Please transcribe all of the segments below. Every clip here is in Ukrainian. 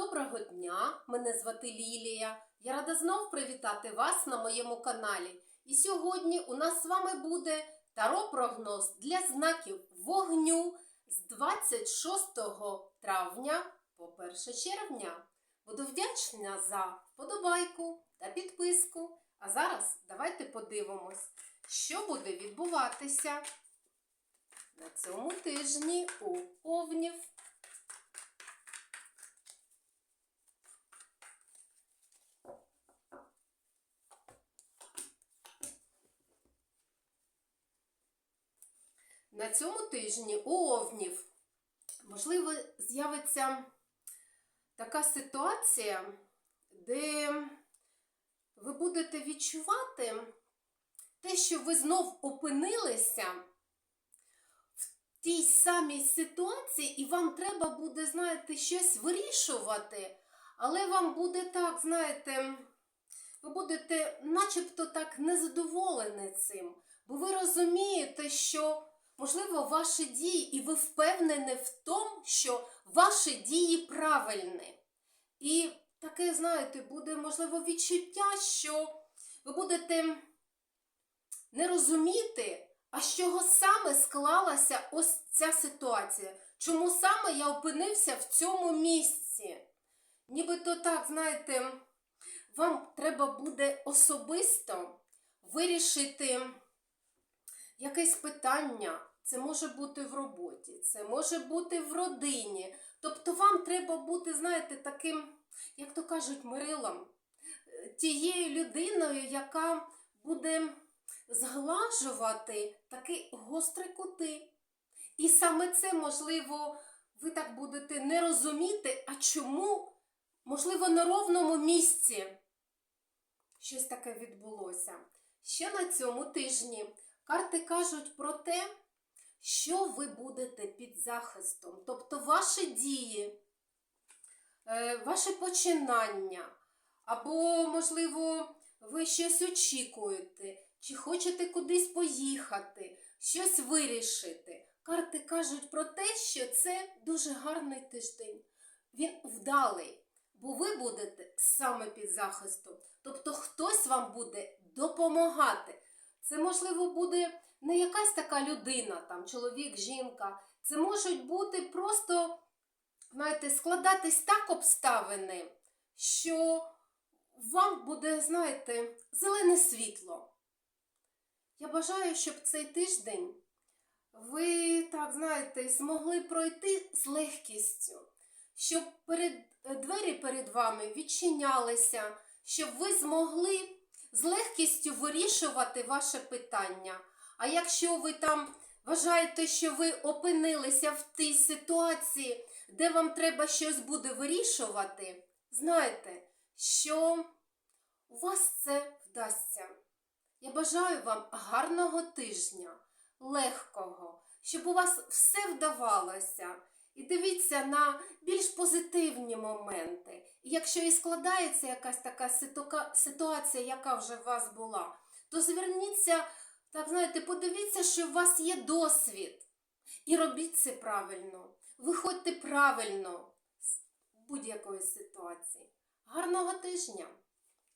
Доброго дня! Мене звати Лілія. Я рада знов привітати вас на моєму каналі. І сьогодні у нас з вами буде таро-прогноз для знаків вогню з 26 травня по 1 червня. Буду вдячна за вподобайку та підписку. А зараз давайте подивимось, що буде відбуватися на цьому тижні у овнів. На цьому тижні у Овнів, можливо, з'явиться така ситуація, де ви будете відчувати те, що ви знов опинилися в тій самій ситуації, і вам треба буде, знаєте, щось вирішувати, але вам буде так, знаєте, ви будете начебто так незадоволені цим, бо ви розумієте, що можливо, ваші дії, і ви впевнені в тому, що ваші дії правильні. І таке, знаєте, буде, можливо, відчуття, що ви будете не розуміти, а з чого саме склалася ось ця ситуація. Чому саме я опинився в цьому місці? Нібито так, знаєте, вам треба буде особисто вирішити якесь питання. Це може бути в роботі, це може бути в родині. Тобто вам треба бути, знаєте, таким, як то кажуть, мирилом, е, тією людиною, яка буде зглажувати такі гострі кути. І саме це, можливо, ви так будете не розуміти, а чому, можливо, на ровному місці щось таке відбулося. Ще на цьому тижні карти кажуть про те, що ви будете під захистом, тобто ваші дії, е, ваші починання, або, можливо, ви щось очікуєте, чи хочете кудись поїхати, щось вирішити. Карти кажуть про те, що це дуже гарний тиждень. Він вдалий, бо ви будете саме під захистом. Тобто хтось вам буде допомагати. Це, можливо, буде не якась така людина, там, чоловік, жінка. Це можуть бути просто, знаєте, складатись так обставини, що вам буде, знаєте, зелене світло. Я бажаю, щоб цей тиждень ви, так, знаєте, змогли пройти з легкістю, щоб перед, двері перед вами відчинялися, щоб ви змогли з легкістю вирішувати ваше питання. А якщо ви там вважаєте, що ви опинилися в тій ситуації, де вам треба щось буде вирішувати, знайте, що у вас це вдасться. Я бажаю вам гарного тижня, легкого, щоб у вас все вдавалося. І дивіться на більш позитивні моменти. І якщо і складається якась така ситуація, яка вже у вас була, то зверніться, так знаєте, подивіться, що у вас є досвід. І робіть це правильно. Виходьте правильно з будь-якої ситуації. Гарного тижня!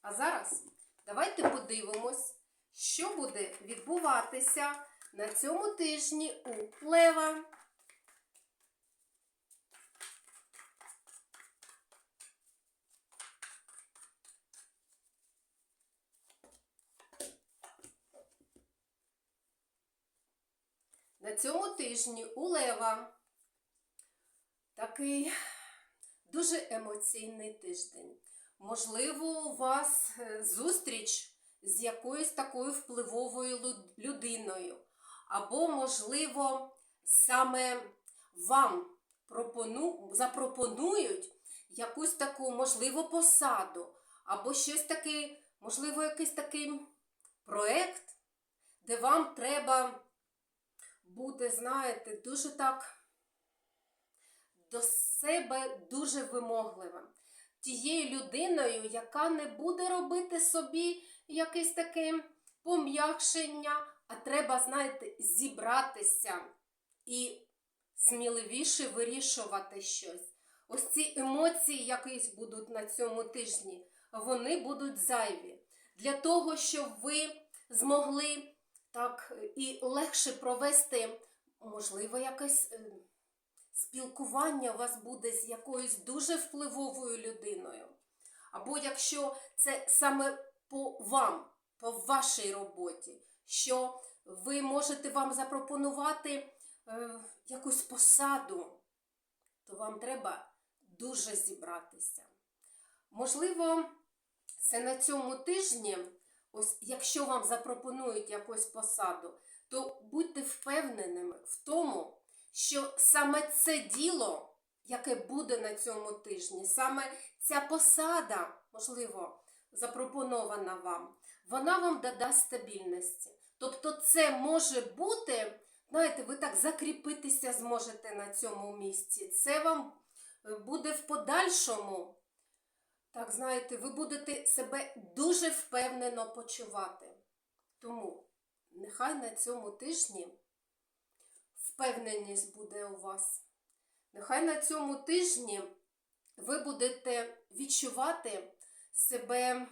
А зараз давайте подивимось, що буде відбуватися на цьому тижні у Лева. На цьому тижні у Лева такий дуже емоційний тиждень. Можливо, у вас е, зустріч з якоюсь такою впливовою людиною. Або, можливо, саме вам пропону... запропонують якусь таку, можливо, посаду, або щось таке, можливо, якийсь такий проект, де вам треба бути, знаєте, дуже так до себе дуже вимогливим. Тією людиною, яка не буде робити собі якесь таке пом'якшення, а треба, знаєте, зібратися і сміливіше вирішувати щось. ось ці емоції якісь будуть на цьому тижні, вони будуть зайві. Для того, щоб ви змогли так і легше провести, можливо, якесь е, спілкування у вас буде з якоюсь дуже впливовою людиною. Або якщо це саме по вам, по вашій роботі, що ви можете вам запропонувати е, якусь посаду, то вам треба дуже зібратися. Можливо, це на цьому тижні, ось якщо вам запропонують якусь посаду, то будьте впевненими в тому, що саме це діло, яке буде на цьому тижні, саме ця посада, можливо, запропонована вам, вона вам додасть стабільності. Тобто, це може бути, знаєте, ви так закріпитися зможете на цьому місці. Це вам е, буде в подальшому. Так, знаєте, ви будете себе дуже впевнено почувати. Тому нехай на цьому тижні впевненість буде у вас. Нехай на цьому тижні ви будете відчувати себе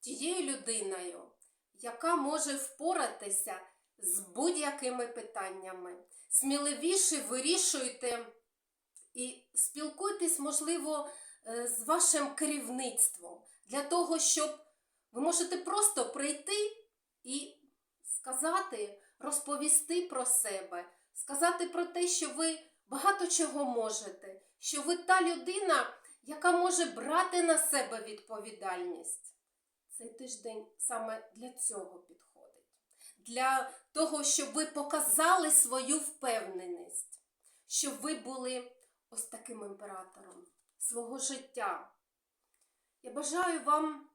тією людиною, яка може впоратися з будь-якими питаннями. Сміливіше вирішуйте і спілкуйтесь, можливо, з вашим керівництвом для того, щоб ви можете просто прийти і сказати, розповісти про себе, сказати про те, що ви багато чого можете, що ви та людина, яка може брати на себе відповідальність. Цей тиждень саме для цього підходить. Для того, щоб ви показали свою впевненість, щоб ви були ось таким імператором свого життя. Я бажаю вам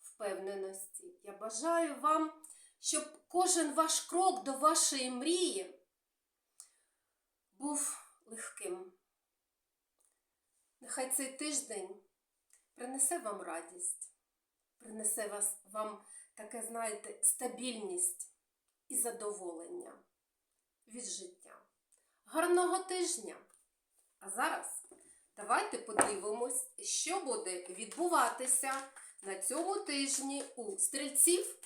впевненості. Я бажаю вам, щоб кожен ваш крок до вашої мрії був легким. Нехай цей тиждень принесе вам радість, принесе вас, вам таке, знаєте, стабільність і задоволення від життя. Гарного тижня! А зараз давайте подивимось, що буде відбуватися на цьому тижні у стрільців.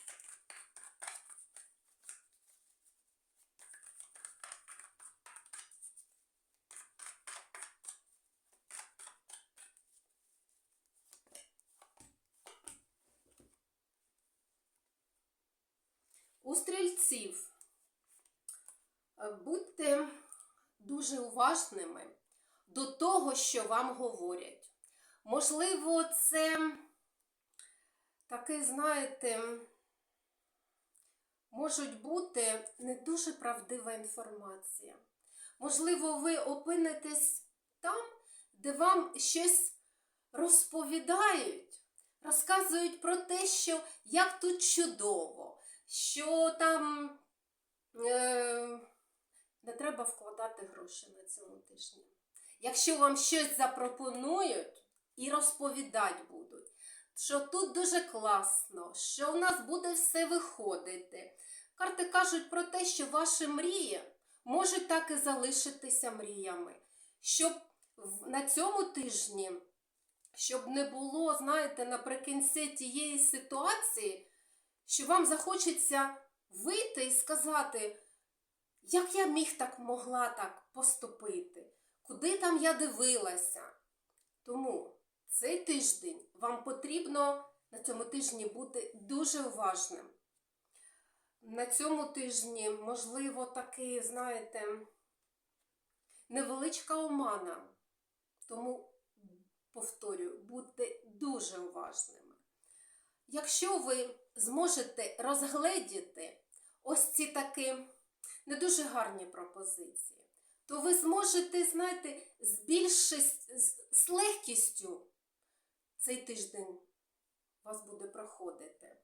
У стрільців будьте дуже уважними до того, що вам говорять. Можливо, це таке, знаєте, можуть бути не дуже правдива інформація. Можливо, ви опинитесь там, де вам щось розповідають, розказують про те, що як тут чудово, що там е, не треба вкладати гроші на цьому тижні. Якщо вам щось запропонують і розповідати будуть, що тут дуже класно, що в нас буде все виходити. Карти кажуть про те, що ваші мрії можуть так і залишитися мріями. Щоб на цьому тижні, щоб не було, знаєте, наприкінці тієї ситуації, що вам захочеться вийти і сказати, як я міг так могла так поступити, куди там я дивилася. Тому цей тиждень вам потрібно на цьому тижні бути дуже уважним. На цьому тижні, можливо, такий, знаєте, невеличка омана. Тому, повторюю, будьте дуже уважними. Якщо ви зможете розгледіти ось ці такі не дуже гарні пропозиції, то ви зможете, знаєте, з більшість, з легкістю цей тиждень вас буде проходити.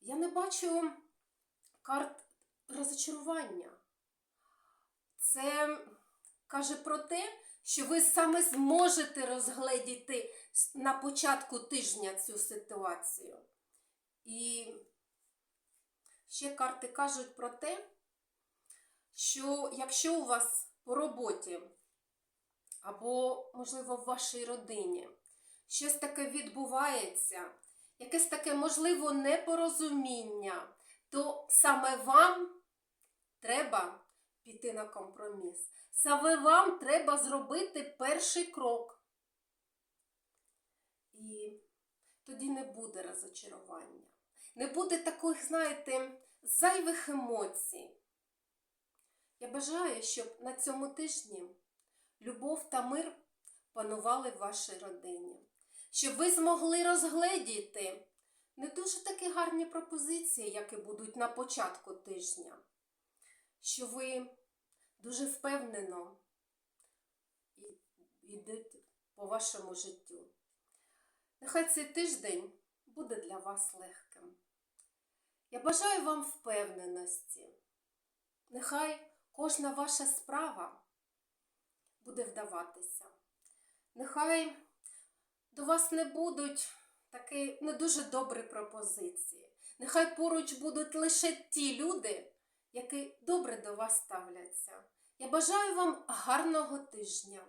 Я не бачу карт розочарування. Це каже про те, що ви саме зможете розгледіти на початку тижня цю ситуацію. І ще карти кажуть про те, що якщо у вас по роботі або, можливо, в вашій родині щось таке відбувається, якесь таке, можливо, непорозуміння, то саме вам треба піти на компроміс. Саме вам треба зробити перший крок. І тоді не буде розочарування. Не буде таких, знаєте, зайвих емоцій. Я бажаю, щоб на цьому тижні любов та мир панували в вашій родині, щоб ви змогли розгледіти не дуже такі гарні пропозиції, які будуть на початку тижня, що ви дуже впевнено йдете по вашому життю. Нехай цей тиждень буде для вас легким. Я бажаю вам впевненості. Нехай кожна ваша справа буде вдаватися. Нехай до вас не будуть такі не дуже добрі пропозиції. Нехай поруч будуть лише ті люди, які добре до вас ставляться. Я бажаю вам гарного тижня.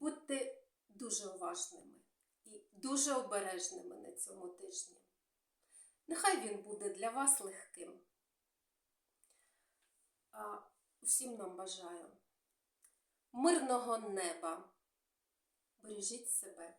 Будьте дуже уважними і дуже обережними на цьому тижні. Нехай він буде для вас легким. Усім нам бажаю мирного неба. Бережіть себе.